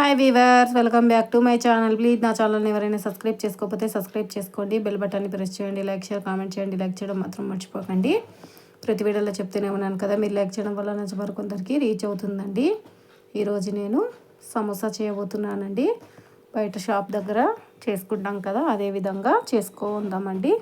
Hi viewers welcome back to my channel please నా ఛానల్ని ఎవరైనా సబ్స్క్రైబ్ చేసుకోకపోతే సబ్స్క్రైబ్ చేసుకోండి. బెల్ బటన్ని ప్రెస్ చేయండి. లైక్ షేర్ కామెంట్ చేయండి. లైక్ చేయడం మాత్రం మర్చిపోకండి. ప్రతి వీడియోలో చెప్తూనే ఉన్నాను కదా మీరు లైక్ చేయడం వల్ల వరకు కొందరికి రీచ్ అవుతుందండి. ఈరోజు నేను సమోసా చేయబోతున్నానండి. బయట షాప్ దగ్గర చేసుకుంటాం కదా అదే విధంగా చేసుకోందామండి.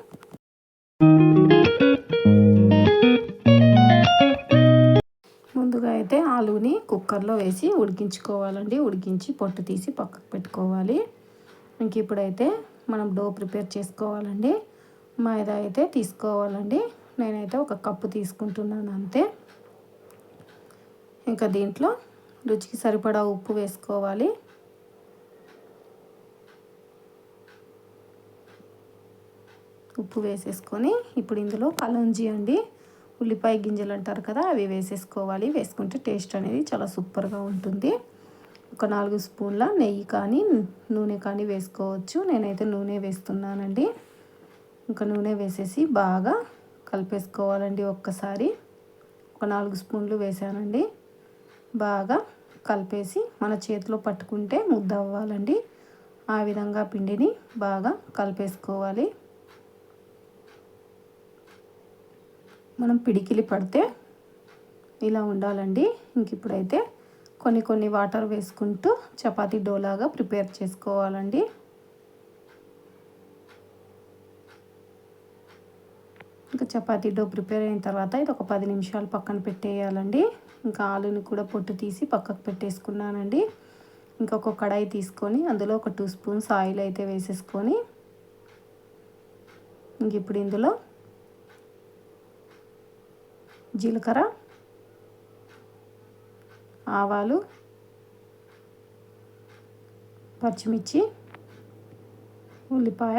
అయితే ఆలుని కుక్కర్లో వేసి ఉడికించుకోవాలండి. ఉడికించి పొట్టు తీసి పక్కకు పెట్టుకోవాలి. ఇంక ఇప్పుడైతే మనం డో ప్రిపేర్ చేసుకోవాలండి. మైదా అయితే తీసుకోవాలండి. నేనైతే ఒక కప్పు తీసుకుంటున్నాను అంతే. ఇంకా దీంట్లో రుచికి సరిపడా ఉప్పు వేసుకోవాలి. ఉప్పు వేసేసుకొని ఇప్పుడు ఇందులో కలంజీ అండి. ఉల్లిపాయ గింజలు అంటారు కదా అవి వేసేసుకోవాలి. వేసుకుంటే టేస్ట్ అనేది చాలా సూపర్గా ఉంటుంది. ఒక నాలుగు స్పూన్ల నెయ్యి కానీ నూనె కానీ వేసుకోవచ్చు. నేనైతే నూనె వేస్తున్నానండి. ఇంకా నూనె వేసేసి బాగా కలిపేసుకోవాలండి ఒక్కసారి. ఒక నాలుగు స్పూన్లు వేసానండి. బాగా కలిపేసి మన చేతిలో పట్టుకుంటే ముద్ద అవ్వాలండి ఆ విధంగా పిండిని బాగా కలిపేసుకోవాలి. మనం పిడికిలి పడితే ఇలా ఉండాలండి. ఇంక ఇప్పుడైతే కొన్ని కొన్ని వాటర్ వేసుకుంటూ చపాతీ డోలాగా ప్రిపేర్ చేసుకోవాలండి. ఇంకా చపాతీ డో ప్రిపేర్ అయిన తర్వాత ఇది ఒక పది నిమిషాలు పక్కన పెట్టేయాలండి. ఇంకా ఆలుని కూడా పొట్టు తీసి పక్కకు పెట్టేసుకున్నానండి. ఇంకొక కడాయి తీసుకొని అందులో ఒక టూ స్పూన్స్ ఆయిల్ అయితే వేసేసుకొని ఇంక ఇప్పుడు ఇందులో జీలకర్ర ఆవాలు పచ్చిమిర్చి ఉల్లిపాయ.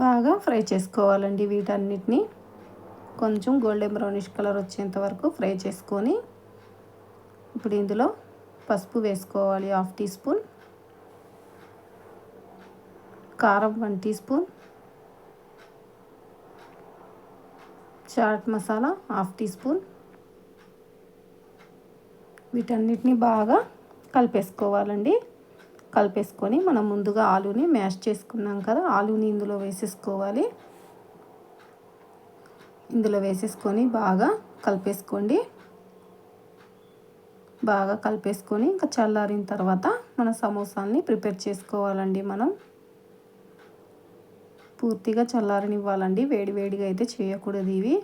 బాగా ఫ్రై చేసుకోవాలండి వీటన్నిటిని. కొంచెం గోల్డెన్ బ్రౌనిష్ కలర్ వచ్చేంత వరకు ఫ్రై చేసుకొని ఇప్పుడు ఇందులో పసుపు వేసుకోవాలి హాఫ్ టీ స్పూన్ కారం one teaspoon chaat masala half teaspoon. వీటన్నిటిని బాగా కలిపేసుకోవాలండి. కలిపేసుకొని మనం ముందుగా ఆలుని మ్యాష్ చేసుకున్నాం కదా ఆలుని ఇందులో వేసేసుకోవాలి. ఇందులో వేసేసుకొని బాగా కలిపేసుకోండి. బాగా కలిపేసుకొని ఇంకా చల్లారిన తర్వాత మన సమోసాల్ని ప్రిపేర్ చేసుకోవాలండి మనం. పూర్తిగా చల్లారనివ్వాలండి. వేడివేడిగా అయితే చేయకూడదు ఇవి.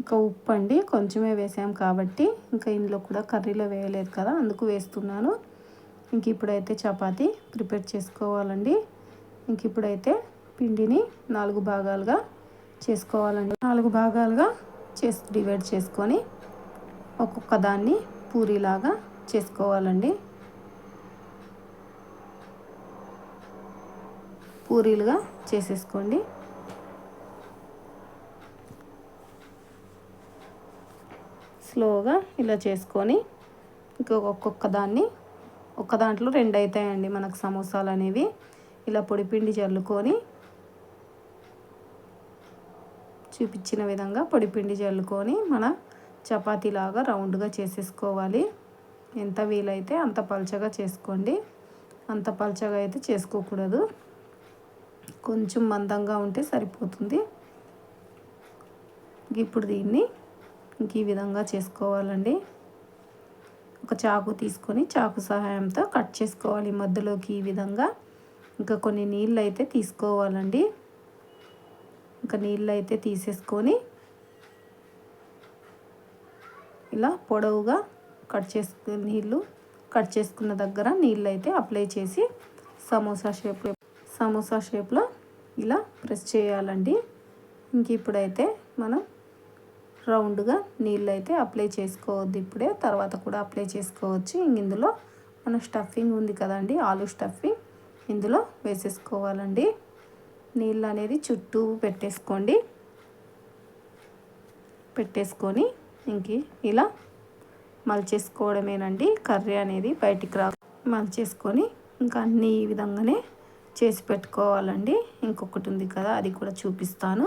ఇంకా ఉప్పు అండి. కొంచెమే వేసాం కాబట్టి ఇంకా ఇందులో కూడా కర్రీలో వేయలేదు కదా అందుకు వేస్తున్నాను. ఇంక ఇప్పుడైతే చపాతీ ప్రిపేర్ చేసుకోవాలండి. ఇంక ఇప్పుడైతే పిండిని నాలుగు భాగాలుగా చేసుకోవాలండి. నాలుగు భాగాలుగా చేసి డివైడ్ చేసుకొని ఒక్కొక్క దాన్ని పూరీలాగా చేసుకోవాలండి. పూరీలుగా చేసేసుకోండి. స్లోగా ఇలా చేసుకొని ఇంకొక ఒక్కొక్క దాన్ని ఒక్క దాంట్లో రెండు అవుతాయండి మనకు సమోసాలు అనేవి. ఇలా పొడిపిండి చల్లుకొని చూపించిన విధంగా పొడిపిండి చల్లుకొని మన చపాతీలాగా రౌండ్గా చేసేసుకోవాలి. ఎంత వీలైతే అంత పల్చగా చేసుకోండి. అంత పల్చగా అయితే చేసుకోకూడదు. కొంచెం మందంగా ఉంటే సరిపోతుంది. ఇప్పుడు దీన్ని ఇంక ఈ విధంగా చేసుకోవాలండి. ఒక చాకు తీసుకొని చాకు సహాయంతో కట్ చేసుకోవాలి. మధ్యలోకి ఈ విధంగా ఇంకా కొన్ని నీళ్ళు అయితే తీసుకోవాలండి. ఇంకా నీళ్ళు అయితే తీసేసుకొని ఇలా పొడవుగా కట్ చేసుకుని నీళ్ళు కట్ చేసుకున్న దగ్గర నీళ్ళు అయితే అప్లై చేసి సమోసా షేప్లో సమోసా షేప్లో ఇలా ప్రెస్ చేయాలండి. ఇంక ఇప్పుడైతే మనం రౌండ్గా నీళ్ళు అయితే అప్లై చేసుకోవద్దు ఇప్పుడే. తర్వాత కూడా అప్లై చేసుకోవచ్చు. ఇంక ఇందులో మన స్టఫింగ్ ఉంది కదండి ఆలు స్టఫింగ్. ఇందులో వేసేసుకోవాలండి. నీళ్ళు అనేది చుట్టూ పెట్టేసుకోండి. పెట్టేసుకొని ఇంక ఇలా మలచేసుకోవడమేనండి. కర్రీ అనేది బయటికి రా మలిచేసుకొని ఇంకా అన్ని ఈ విధంగానే చేసి పెట్టుకోవాలండి. ఇంకొకటి ఉంది కదా అది కూడా చూపిస్తాను.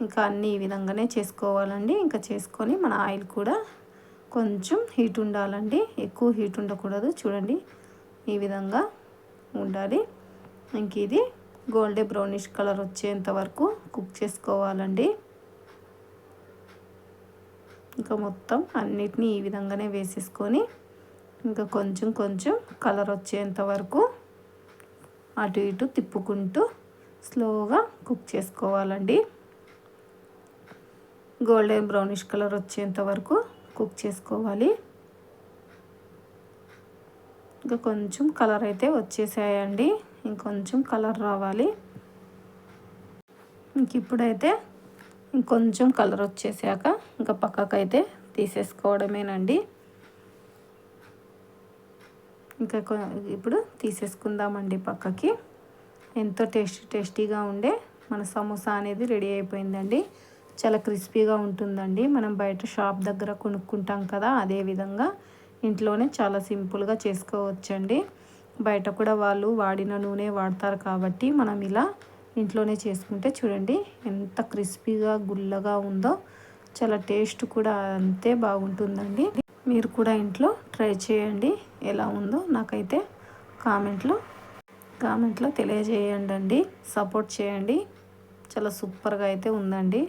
ఇంకా అన్ని ఈ విధంగానే చేసుకోవాలండి. ఇంకా చేసుకొని మన ఆయిల్ కూడా కొంచెం హీట్ ఉండాలండి. ఎక్కువ హీట్ ఉండకూడదు చూడండి. ఈ విధంగా ఉండాలి. ఇంక ఇది గోల్డే బ్రౌనిష్ కలర్ వచ్చేంత వరకు కుక్ చేసుకోవాలండి. ఇంకా మొత్తం అన్నిటినీ ఈ విధంగానే వేసేసుకొని ఇంకా కొంచెం కొంచెం కలర్ వచ్చేంత వరకు అటు ఇటు తిప్పుకుంటూ స్లోగా కుక్ చేసుకోవాలండి. గోల్డెన్ బ్రౌనిష్ కలర్ వచ్చేంత వరకు కుక్ చేసుకోవాలి. ఇంకా కొంచెం కలర్ అయితే వచ్చేసాయండి. ఇంకొంచెం కలర్ రావాలి. ఇంక ఇప్పుడైతే ఇంకొంచెం కలర్ వచ్చేసాక ఇంకా పక్కకైతే తీసేసుకోవడమేనండి. ఇంకా ఇప్పుడు తీసేసుకుందామండి పక్కకి. ఎంతో టేస్టీ టేస్టీగా ఉండే మన సమోసా అనేది రెడీ అయిపోయిందండి. చాలా క్రిస్పీగా ఉంటుందండి. మనం బయట షాప్ దగ్గర కొనుక్కుంటాం కదా అదే విధంగా ఇంట్లోనే చాలా సింపుల్గా చేసుకోవచ్చండి. బయట కూడా వాళ్ళు వాడిన నూనె వాడతారు కాబట్టి మనం ఇలా ఇంట్లోనే చేసుకుంటే చూడండి ఎంత క్రిస్పీగా గుల్లగా ఉందో చాలా టేస్ట్ కూడా అంతే బాగుంటుందండి. మీరు కూడా ఇంట్లో ట్రై చేయండి. ఎలా ఉందో నాకైతే కామెంట్లో కామెంట్లో తెలియజేయండి అండి సపోర్ట్ చేయండి. చాలా సూపర్గా అయితే ఉందండి.